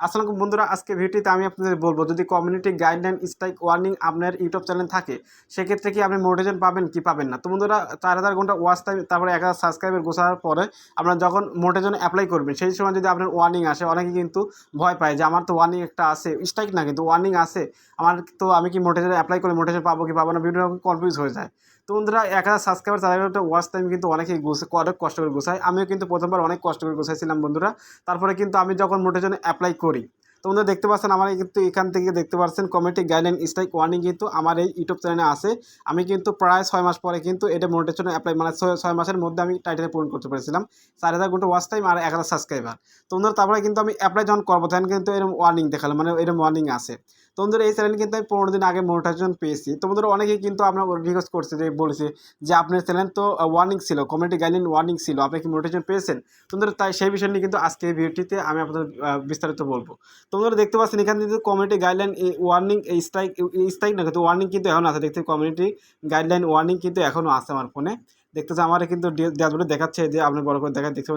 আসসালামু বন্ধুরা, আজকে ভিডিওতে আমি আপনাদের বলব, যদি কমিউনিটি গাইডলাইন স্ট্রাইক ওয়ার্নিং আপনার ইউটিউব চ্যানেল থাকে, সেক্ষেত্রে কি আপনি মোটিভেশন পাবেন, কি পাবেন না? তো বন্ধুরা, চার হাজার ঘণ্টা ওয়াচ টাইম তারপরে এক হাজার সাবস্ক্রাইবার গোছানোর পরে আপনারা যখন মোটিভেশন অ্যাপ্লাই করবেন, সেই সময় যদি আপনার ওয়ার্নিং আসে, অনেকে কিন্তু ভয় পায় যে, আমার তো ওয়ার্নিং একটা আছে। স্ট্রাইক না, কিন্তু ওয়ার্নিং আছে। আমার তো, আমি কি মোটিভেশন অ্যাপ্লাই করে মোটিভেশন পাবো, কি পাবো না, বিভিন্ন রকম কনফিউজ হয়ে যায়। তো বন্ধুরা, এক হাজার সাবস্ক্রাইবার চার হাজার ওয়াচ টাইম কিন্তু অনেকেই গোছে, অনেক কষ্ট করে গোছায়। আমিও কিন্তু প্রথমবার অনেক কষ্ট করে গোছাইছিলাম বন্ধুরা। তারপরে কিন্তু আমি যখন মোটিভেশন অ্যাপ্লাই করি। তোমরা দেখতে পাচ্ছেন, আমার কিন্তু এখান থেকে দেখতে পাচ্ছেন কমিটি গাইডলাইন স্ট্রাইক ওয়ার্নিং কিন্তু আমার এই ইউটিউব চ্যানেলে আছে। আমি কিন্তু প্রায় ছয় মাস পরে কিন্তু এটা মোটিভেশন অ্যাপ্লাই মানে ছয় মাসের মধ্যে আমি টাইটেল পূরণ করতে পেরেছিলাম। চার হাজার ঘণ্টা ওয়াচ টাইম আর এক হাজার সাবস্ক্রাইবার তো বন্ধুরা তারপরে কিন্তু আমি অ্যাপ্লাই যখন করব, তখন কিন্তু এরকম ওয়ার্নিং দেখাল মানে এরকম ওয়ার্নিং আছে। তো বন্ধুরা, এই চ্যানেল কিন্তু আমি পনেরো দিন আগে মোটিভেশন পেয়েছি। তো বন্ধুরা, অনেকেই কিন্তু আপনার রিকোয়েস্ট করছে যে, বলেছে যে, আপনার চ্যানেল তো ওয়ার্নিং ছিল কমিউনিটি গাইডলাইন ওয়ার্নিং ছিল, আপনি কি মোটিভেশন পেয়েছেন? তো বন্ধুরা, তাই সেই বিষয় নিয়ে কিন্তু আজকে এই ভিডিওটিতে আমি আপনাদের বিস্তারিত বলব। তো দেখতে পাচ্ছেন এখানে কিন্তু community guideline warning strike strike না, কিন্তু ওয়ার্নিং কিন্তু এখন আছে। দেখতে কমিউনিটি গাইডলাইন ওয়ার্নিং কিন্তু এখনও আছে আমার ফোনে দেখতেছে আমার কিন্তু ড্যাশবোর্ডে দেখাচ্ছে, যে, আপনি বড় করে দেখা দেখতে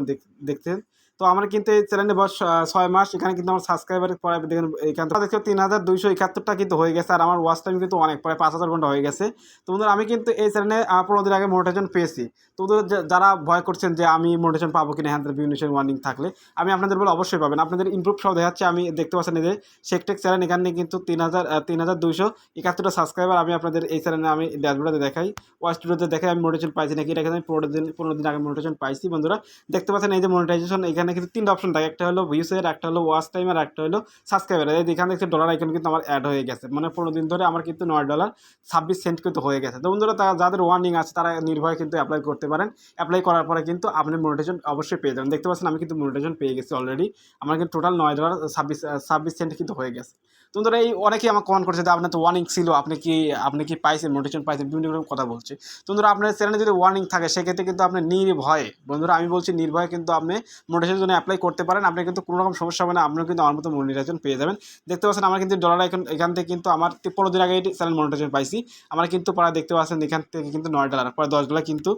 দেখতেন তো আমার কিন্তু এই চ্যানেলে বয়স ছয় মাস, এখানে কিন্তু আমার সাবস্ক্রাইবার পরে দেখেন এখান থেকে। তিন হাজার দুইশো একাত্তরটা কিন্তু হয়ে গেছে, আর আমার ওয়াচ টাইম কিন্তু অনেক, প্রায় পাঁচ হাজার ঘণ্টা হয়ে গেছে। তো বন্ধুরা, আমি কিন্তু এই চ্যানেলে পনেরো দিন আগে মোটিভেশন পেয়েছি। তো বন্ধুরা যারা ভয় করছেন যে আমি মোটিভেশন পাবো কিনা হ্যান্ড বিভিন্ন ওয়ার্নিং থাকলে, আমি আপনাদের বলে অবশ্যই পাবেন। আপনাদের ইমপ্রুভ সব দেখাচ্ছে, আমি দেখতে পাচ্ছেন যে শেকটেক চ্যানেল এখানে কিন্তু তিন হাজার তিন হাজার দুইশো একাত্তরটা সাবস্ক্রাইবার আমি আপনাদের এই চ্যানেলে আমি ড্যাশবোর্ডে দেখাই ওয়াচ স্টুডিওতে দেখাই, আমি মোটিভেশন পাইছি নাকি, এটা আমি পনেরো দিন পনেরো দিন আগে মোটিভেশন পাইছি, বন্ধুরা। দেখতে পাচ্ছেন এই যে মনিটাইজেশন এখানে কিন্তু তিনটা অপশন থাকে। একটা হলো ভিউসের একটা হলো ওয়াচ টাইম আর একটা হলো সাবস্ক্রাইবার এই এখানে দেখতে ডলার আইকন কিন্তু আমার অ্যাড হয়ে গেছে। মানে পনেরো দিন ধরে আমার কিন্তু নয় ডলার ছাব্বিশ সেন্ট কিন্তু হয়ে গেছে। তো বন্ধুরা, তারা যাদের ওয়ার্নিং আছে, তারা নির্ভয়ে কিন্তু অ্যাপ্লাই করতে পারেন। অ্যাপ্লাই করার পরে কিন্তু আপনি মনিটাইজেশন অবশ্যই পেয়ে যাবেন। দেখতে পাচ্ছেন, আমি কিন্তু মনিটাইজেশন পেয়ে গেছি অলরেডি আমার কিন্তু টোটাল নয় ডলার ছাব্বিশ ছাব্বিশ সেন্ট কিন্তু হয়ে গেছে। তো বন্ধুরা, এই অনেকেই আমার কমেন্ট করছে যে, আপনার তো ওয়ার্নিং ছিল, আপনি কি আপনি কি পাইছেন মোটিভেশন পাইছেন? বিভিন্ন রকম কথা বলছে। তো বন্ধুরা, আপনার চ্যানেলে যদি ওয়ার্নিং থাকে, সেক্ষেত্রে কিন্তু আপনি নির্ভয়ে, বন্ধুরা, আমি বলছি নির্ভয়ে কিন্তু আপনি মোটিভেশনের জন্য অ্যাপ্লাই করতে পারেন আপনি কিন্তু কোনো রকম সমস্যা হবে না, আপনিও কিন্তু আমার মতো মনিটাইজেশন পেয়ে যাবেন। দেখতে পাচ্ছেন আমার কিন্তু ডলার এখন এখান থেকে কিন্তু আমার পনেরো দিন আগে চ্যানেল মনিটাইজেশন পাইছি। আমার কিন্তু প্রায় দেখতে পাচ্ছেন এখান থেকে কিন্তু নয় ডলার পরে দশ ডলার কিন্তু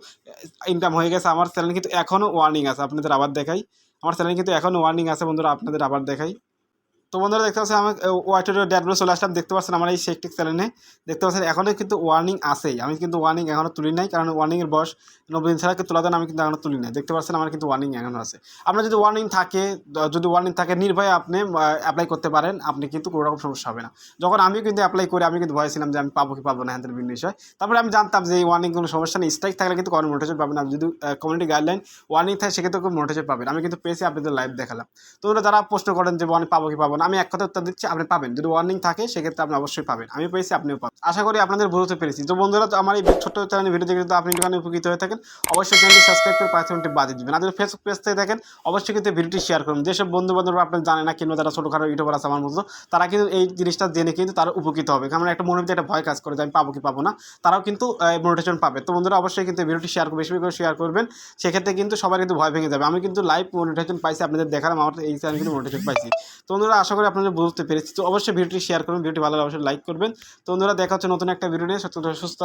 ইনকাম হয়ে গেছে। আমার চ্যানেল কিন্তু এখনও ওয়ার্নিং আছে, আপনাদের আবার দেখাই। আমার চ্যানেল কিন্তু এখনও ওয়ার্নিং আছে, বন্ধুরা, আপনাদের আবার দেখাই। তো বন্ধুরা দেখতে পাচ্ছেন আমি ওয়াইটের ড্যাটগুলো চলে আসলাম। দেখতে পাচ্ছেন আমার এই শেকটিক চ্যানেলে দেখতে পাচ্ছেন এখনও কিন্তু ওয়ার্নিং আছেই। আমি কিন্তু ওয়ার্নিং এখনও তুলি নাই, কারণ ওয়ার্নিংয়ের বয়স নব্বই দিন ছাড়া তোলা দেন আমি কিন্তু এখনও তুলি নাই। দেখতে পাচ্ছেন আমার কিন্তু ওয়ার্নিং এখনও আছে। আপনার যদি ওয়ার্নিং থাকে যদি ওয়ার্নিং থাকে, নির্ভয়ে আপনি অ্যাপ্লাই করতে পারেন। আপনি কিন্তু কোনো রকম সমস্যা হবে না। যখন আমি কিন্তু অ্যাপ্লাই করি আমি কিন্তু ভয় ছিলাম যে আমি পাবো কি পাবো না হ্যাঁ বিভিন্ন বিষয়। তারপরে আমি জানতাম যে এই ওয়ার্নিং কোনো সমস্যা নেই। স্ট্রাইক থাকলে কিন্তু কোনো মোটিভেশন পাবেন না। যদি কমিউনিটি গাইডলাইন ওয়ার্নিং থাকে, সেক্ষেত্রে কোনো মোটিভেশন পাবেন আমি কিন্তু পেয়েছি আপনাদের লাইভ দেখালাম। তো যারা প্রশ্ন করেন যে ওয়ার্নিং পাবো কি পাবো না আমি এক কথা উত্তর দিচ্ছি, আপনি পাবেন। যদি ওয়ার্নিং থাকে, সেক্ষেত্রে আপনি অবশ্যই পাবেন। আমি পেয়েছি, আপনিও পাবেন। আশা করি আপনাদের বুঝতে পেরেছি। তো বন্ধুরা, তো আমার এই ছোট্ট চ্যানেল ভিডিও দেখে যদি আপনি একটুখানি উপকৃত হয়ে থাকেন, অবশ্যই চ্যানেলটি সাবস্ক্রাইব করে পাঁচটি বাজিয়ে দিবেন আর ফেসবুক পেজ থেকে দেখেন, অবশ্যই কিন্তু ভিডিওটি শেয়ার করুন। যেসব বন্ধু বান্ধব আপনার জানে না, কিংবা যারা ছোটোখাটো ইউটিউবার আছে আমার মতো, তারা কিন্তু এই জিনিসটা জেনে কিন্তু তারা উপকৃত হবে। কারণ একটা মনের ভিতরে একটা ভয় কাজ করে যে আমি পাবো কি পাবো না, তারাও কিন্তু মোটিভেশন পাবে। তো বন্ধুরা, অবশ্যই কিন্তু ভিডিওটি শেয়ার বেশি বেশি করে শেয়ার করবেন। সেক্ষেত্রে কিন্তু সবার কিন্তু ভয় ভেঙে যাবে। আমি কিন্তু লাইভ মোটিভেশন পাইছি, আপনাদের দেখালাম, আমার এই চ্যানেল কিন্তু মোটিভেশন পাইছি। তো বন্ধুরা করি আপনারা বুঝতে পেরেছি তো অবশ্যই ভিডিওটি শেয়ার করবেন, ভিডিওটি ভালো লাগলে অবশ্যই লাইক করবেন। তো বন্ধুরা, দেখা হচ্ছে নতুন একটা ভিডিও নিয়ে। সুস্থ